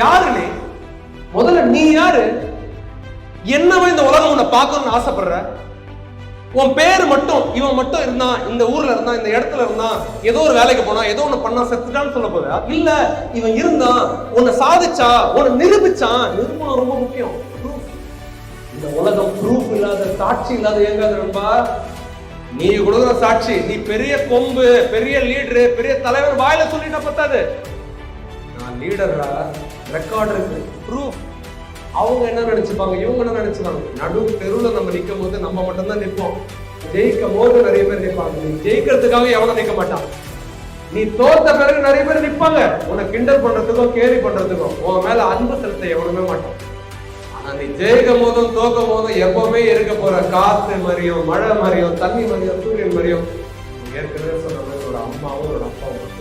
யாருனே? முதல்ல நீ யாரு? என்னவோ இந்த உலகம் உன்னை பார்க்கணும்னு ஆசைப்படுற? உன் பேர் மட்டும் இவன் மட்டும் இருந்தான் இந்த ஊர்ல இருந்தான் இந்த இடத்துல இருந்தான் ஏதோ ஒரு வேலைக்கு போனா ஏதோ ஒண்ணு பண்ணா செத்துட்டான்னு சொல்ல போதா இல்ல இவன் இருந்தான் உன்னை சாதிச்சா உன்னை நிரூபிச்சான் நிரூபணம் ரொம்ப முக்கியம். இந்த உலகம் ப்ரூஃப் இல்லாத சாட்சி இல்லாத இயங்காது நண்பா. நீ கொடுக்குற சாட்சி நீ பெரிய கொம்பு பெரிய லீடரு பெரிய தலைவர் வாயில சொல்லிட்டா பத்தாது. லீடரா ரெக்கார்ட் இருக்கு. ப்ரூஃப் அவங்க என்ன நினைச்சுப்பாங்க? இவங்க என்ன நினைச்சுப்பாங்க? நடு தெருவில் நம்ம நிற்கும் போது நம்ம மட்டும்தான் நிற்போம். ஜெயிக்கும் போது நிறைய பேர் நிற்பாங்க. நீ ஜெயிக்கிறதுக்காக எவனும் நிற்க மாட்டான். நீ தோத்த பிறகு நிறைய பேர் நிற்பாங்க உன்னை கிண்டல் பண்றதுக்கோ கேரி பண்றதுக்கோ உன் மேல அன்பு செலுத்த எவனுமே மாட்டான். ஆனா நீ ஜெயிக்கும் போதும் தோக்கும் போதும் எப்பவுமே இருக்க போற காத்து மாதிரியும் மழை மாதிரியும் தண்ணி மாதிரியும் சூரியன் மாதிரியும் நீ ஏற்கனவே சொன்ன மாதிரி ஒரு அம்மாவும் ஒரு அப்பாவும்